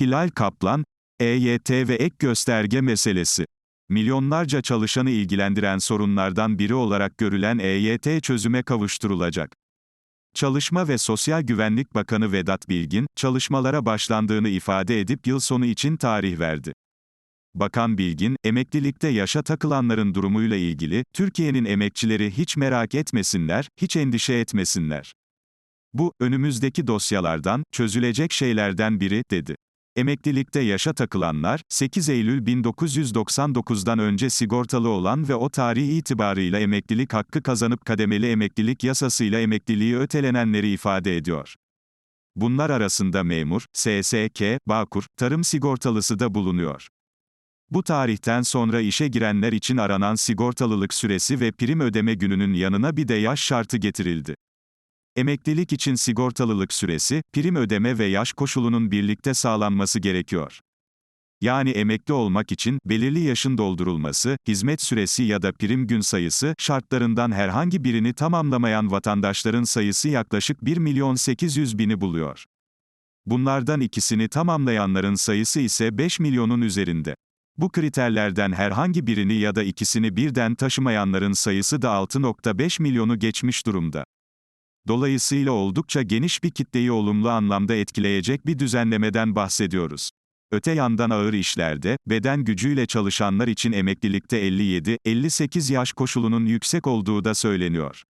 Hilal Kaplan, EYT ve ek gösterge meselesi. Milyonlarca çalışanı ilgilendiren sorunlardan biri olarak görülen EYT çözüme kavuşturulacak. Çalışma ve Sosyal Güvenlik Bakanı Vedat Bilgin, çalışmalara başlandığını ifade edip yıl sonu için tarih verdi. Bakan Bilgin, emeklilikte yaşa takılanların durumuyla ilgili, Türkiye'nin emekçileri hiç merak etmesinler, hiç endişe etmesinler. Bu, önümüzdeki dosyalardan, çözülecek şeylerden biri, dedi. Emeklilikte yaşa takılanlar, 8 Eylül 1999'dan önce sigortalı olan ve o tarih itibarıyla emeklilik hakkı kazanıp kademeli emeklilik yasasıyla emekliliği ötelenenleri ifade ediyor. Bunlar arasında memur, SSK, Bağkur, tarım sigortalısı da bulunuyor. Bu tarihten sonra işe girenler için aranan sigortalılık süresi ve prim ödeme gününün yanına bir de yaş şartı getirildi. Emeklilik için sigortalılık süresi, prim ödeme ve yaş koşulunun birlikte sağlanması gerekiyor. Yani emekli olmak için belirli yaşın doldurulması, hizmet süresi ya da prim gün sayısı şartlarından herhangi birini tamamlamayan vatandaşların sayısı yaklaşık 1 milyon 800 bini buluyor. Bunlardan ikisini tamamlayanların sayısı ise 5 milyonun üzerinde. Bu kriterlerden herhangi birini ya da ikisini birden taşımayanların sayısı da 6.5 milyonu geçmiş durumda. Dolayısıyla oldukça geniş bir kitleyi olumlu anlamda etkileyecek bir düzenlemeden bahsediyoruz. Öte yandan ağır işlerde, beden gücüyle çalışanlar için emeklilikte 57-58 yaş koşulunun yüksek olduğu da söyleniyor.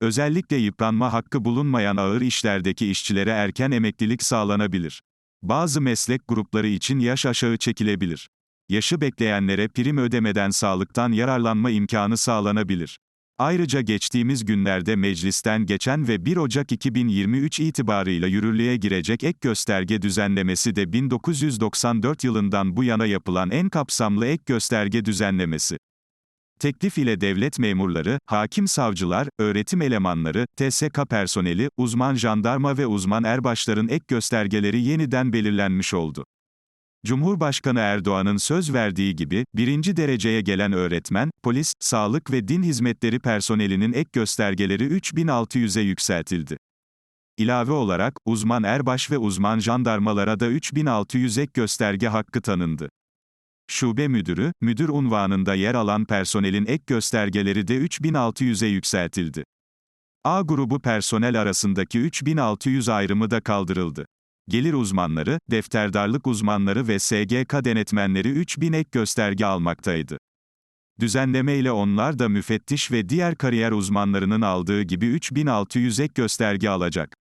Özellikle yıpranma hakkı bulunmayan ağır işlerdeki işçilere erken emeklilik sağlanabilir. Bazı meslek grupları için yaş aşağı çekilebilir. Yaşı bekleyenlere prim ödemeden sağlıktan yararlanma imkanı sağlanabilir. Ayrıca geçtiğimiz günlerde meclisten geçen ve 1 Ocak 2023 itibarıyla yürürlüğe girecek ek gösterge düzenlemesi de 1994 yılından bu yana yapılan en kapsamlı ek gösterge düzenlemesi. Teklif ile devlet memurları, hakim savcılar, öğretim elemanları, TSK personeli, uzman jandarma ve uzman erbaşların ek göstergeleri yeniden belirlenmiş oldu. Cumhurbaşkanı Erdoğan'ın söz verdiği gibi, birinci dereceye gelen öğretmen, polis, sağlık ve din hizmetleri personelinin ek göstergeleri 3600'e yükseltildi. İlave olarak, uzman erbaş ve uzman jandarmalara da 3600 ek gösterge hakkı tanındı. Şube müdürü, müdür unvanında yer alan personelin ek göstergeleri de 3600'e yükseltildi. A grubu personel arasındaki 3600 ayrımı da kaldırıldı. Gelir uzmanları, defterdarlık uzmanları ve SGK denetmenleri 3000 ek gösterge almaktaydı. Düzenleme ile onlar da müfettiş ve diğer kariyer uzmanlarının aldığı gibi 3600 ek gösterge alacak.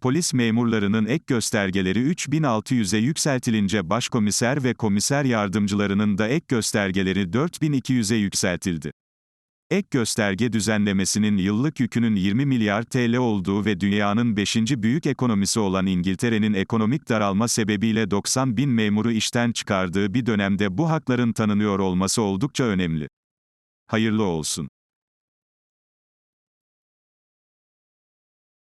Polis memurlarının ek göstergeleri 3600'e yükseltilince başkomiser ve komiser yardımcılarının da ek göstergeleri 4200'e yükseltildi. Ek gösterge düzenlemesinin yıllık yükünün 20 milyar TL olduğu ve dünyanın 5. büyük ekonomisi olan İngiltere'nin ekonomik daralma sebebiyle 90 bin memuru işten çıkardığı bir dönemde bu hakların tanınıyor olması oldukça önemli. Hayırlı olsun.